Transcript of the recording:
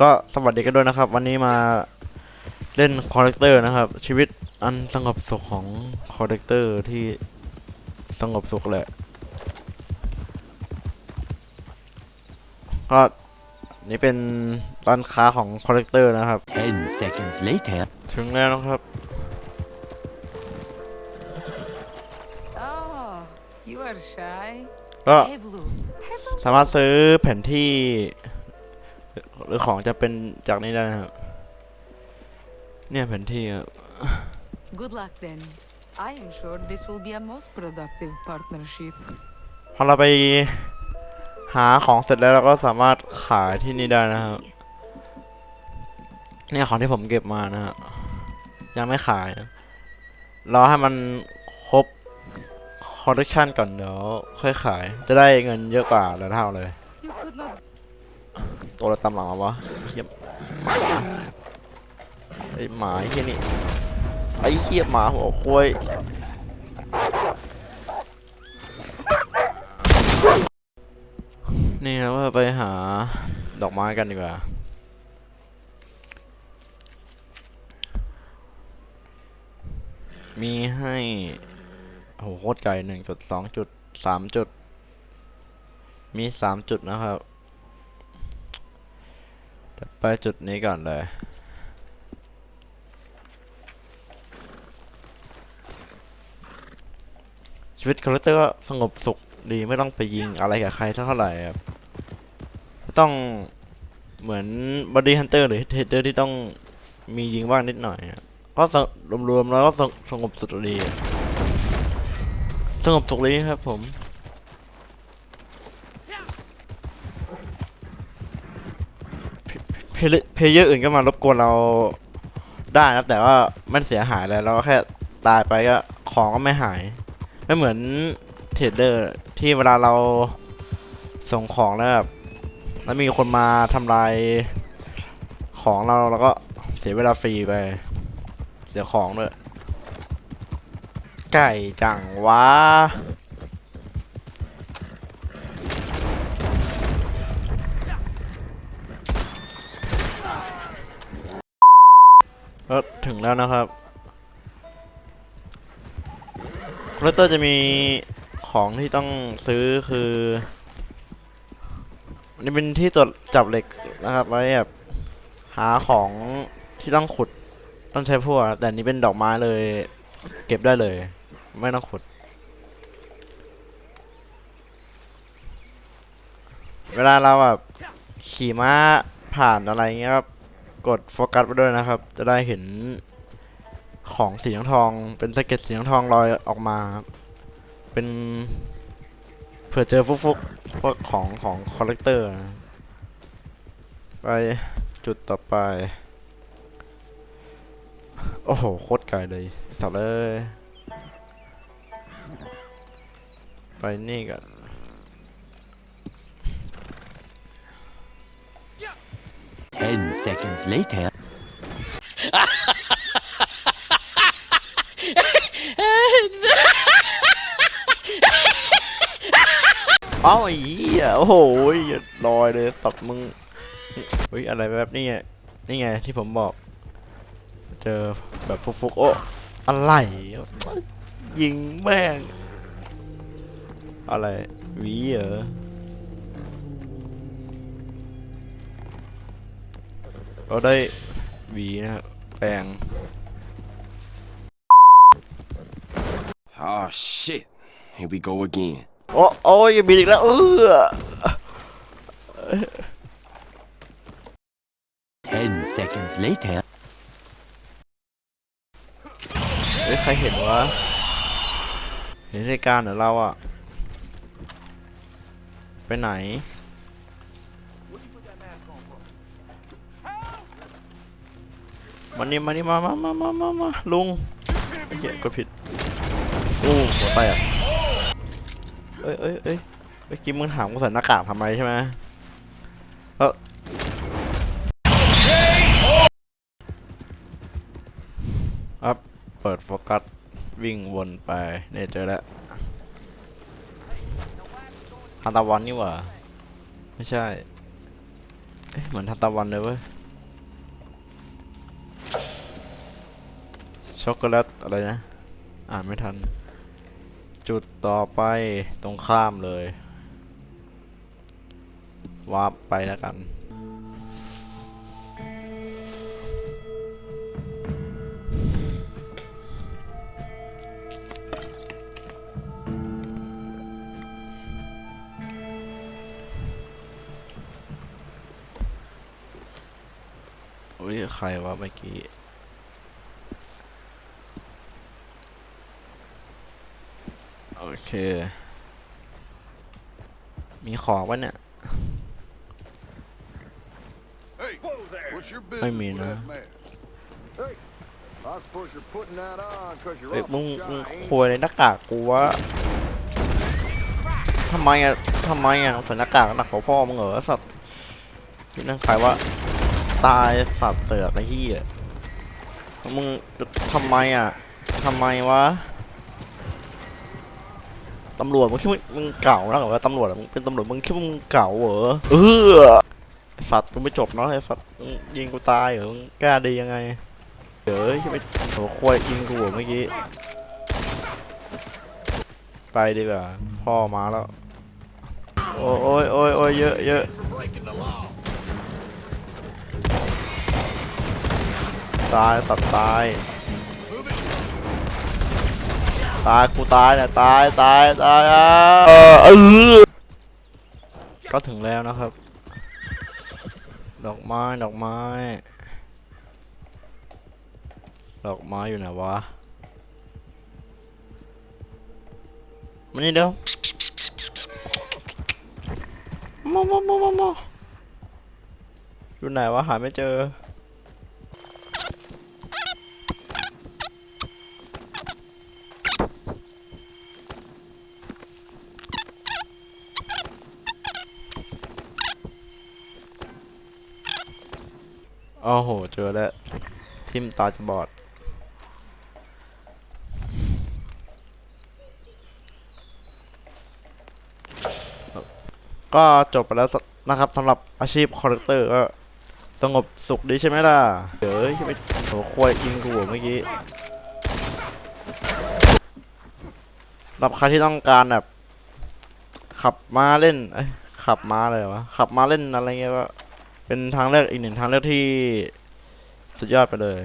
ก็สวัสดีกันด้วยนะครับ วันนี้มาเล่นคอร์เรคเตอร์นะครับ ชีวิตอันสงบสุขของคอร์เรคเตอร์ที่สงบสุขแหละ ก็นี่เป็นร้านค้าของคอร์เรคเตอร์นะครับ 10 seconds later. ถึงแล้วนะครับ Oh, you are shy. ก็ Evlu, สามารถซื้อแผนที่ หรือของจะเป็นจากนี้ได้นะครับเนี่ยแผนที่ครับ good luck then. I am sure this will be a most productive partnership. พอเราไปหาของเสร็จแล้วเราก็สามารถขายที่นี่ได้นะครับเนี่ยของที่ผมเก็บมานะครับยังไม่ขายนะรอให้มันครบคอลเลคชันก่อนเดี๋ยวค่อยขาย จะได้เงินเยอะกว่าหลายเท่าเลย You could not ตัวเราตำหลังมาวะเฮียหมาไอหมาเฮียนี่ไอเฮียหมาหัวควายนี่นะว่าไปหาดอกไม้กันดีกว่ามีให้โอ้โหโคตรไกลหนึ่งจุดสองจุดสามจุด มีสามจุดนะครับ ไปจุดนี้ก่อนเลย ชีวิตคาแรคเตอร์ก็สงบสุขดีไม่ต้องไปยิงอะไรกับใครเท่าไหร่ครับต้องเหมือนบอดี้ฮันเตอร์หรือเทเดอร์ที่ต้องมียิงบ้างนิดหน่อยอะก็รวมๆแล้วก็สงบสุขดี สงบสุขดีครับผม เพลเพลเยอร์อื่นก็มารบกวนเราได้นะครับ แต่ว่ามันเสียหายแล้วเราก็แค่ตายไปก็ของก็ไม่หาย ไม่เหมือนเทรดเดอร์ที่เวลาเราส่งของแล้วแบบแล้วมีคนมาทำลายของเราแล้วก็เสียเวลาฟรีไป เสียของด้วยไก่จังวะ ก็ถึงแล้วนะครับเลเตอร์จะมีของที่ต้องซื้อคือนี่เป็นที่ตรวจจับเหล็กนะครับไว้แบบหาของที่ต้องขุดต้องใช้พวกแต่นนี้เป็นดอกไม้เลย เก็บได้เลย ไม่ต้องขุด เวลาเราแบบขี่ม้าผ่านอะไรเงี้ยครับ กดโฟกัสไปด้วยนะครับ จะได้เห็นของสีทอง เป็นสะเก็ดสีทองลอยออกมาครับเป็นเผื่อเจอฟุกๆพวกของของคอลเลกเตอร์นะไปจุดต่อไป โอ้โห โคตรไกลเลย สับเลย ไปนี่กัน 10 seconds later. เอ้าไอ้เหี้ยโอ้โหลอยเลยสับมึงเฮ้ยอะไรแบบนี้ไงนี่ไงที่ผมบอก เจอแบบฟุกๆโอ้อะไรยิงแม่งอะไรวีเหรอ เราได้หวีนะครับแปลง Oh shit. Here we go again. โอ้โอ้ยบินอีกแล้วเออ10 seconds later. เฮ้ยใครเห็นวะเห็นเหตุการณ์เหรอเราอะไปไหน มานี่มานี่มามามามามามาลุงไอ้เหี้ยก็ผิดโอ้หัวแตกเอ้ยเอ้ยเอ้ยเมื่อกี้มึงถามกูใส่หน้ากากทำไมใช่ไหมเออครับเปิดโฟกัส วิ่งวนไปเนี่ยเจอแล้วฮันตาวันนี่หว่า ไม่ใช่ เอ๊ะเหมือนทันตะวันเลยเว้ย ช็อกโกแลตอะไรนะ อ่านไม่ทัน จุดต่อไปตรงข้ามเลยวาร์ปไปแล้วกันอุ้ยใครวะเมื่อกี้ โอ เค มีของวะเนี่ย Hey, what's your business Hey, with Mina. that man? Hey, I suppose you're putting that on because you're เอ้ย awful มึงมึง shy, ain't ควยในหน้ากากกูวะทำไมอะทำไมอะใส่หน้ากากหนักกว่าพ่อมึงเหรอสัตว์ที่นั่นใครว่าตายสัตว์เสือกไอ้ที่อะมึงทำไมอะทำไมวะ ตำรวจมึงคิดว่ามึงเก่าแล้วเหรอวะตำรวจอะมึงเป็นตำรวจมึงคิดว่ามึงเก่าเหรอเออไอ้สัตว์กูไม่จบเนาะไอ้สัตว์มึงยิงกูตายเหรอมึงกล้าดียังไงเดี๋ยวใช่ไหมโหควายยิงกูเหรอเมื่อกี้ไปดีกว่าพ่อมาแล้วโอ้ยโอ้ยโอ้ยเยอะเยอะตายตัดตาย ตายกูตายเนี่ยตายตายตายอะเออเออก็ถึงแล้วนะครับ ดอกไม้ดอกไม้ ดอกไม้อยู่ไหนวะมานี่เดี๋ยวมอมอมอมอมออยู่ไหนวะหาไม่เจอ โอ้โห เจอแล้ว ทิมตาจะบอด ก็จบไปแล้วนะครับสำหรับอาชีพคอร์เตอร์ก็สงบสุขดีใช่ไหมล่ะ เดี๋ยวใช่ไหมโหควายยิงกูเมื่อกี้สำหรับใครที่ต้องการแบบ ขับมาเล่นขับมาเลยวะ ขับมาเล่นอะไรเงี้ยก็ เป็นทางเลือกอีกหนึ่งทางเลือกที่สุดยอดไปเลย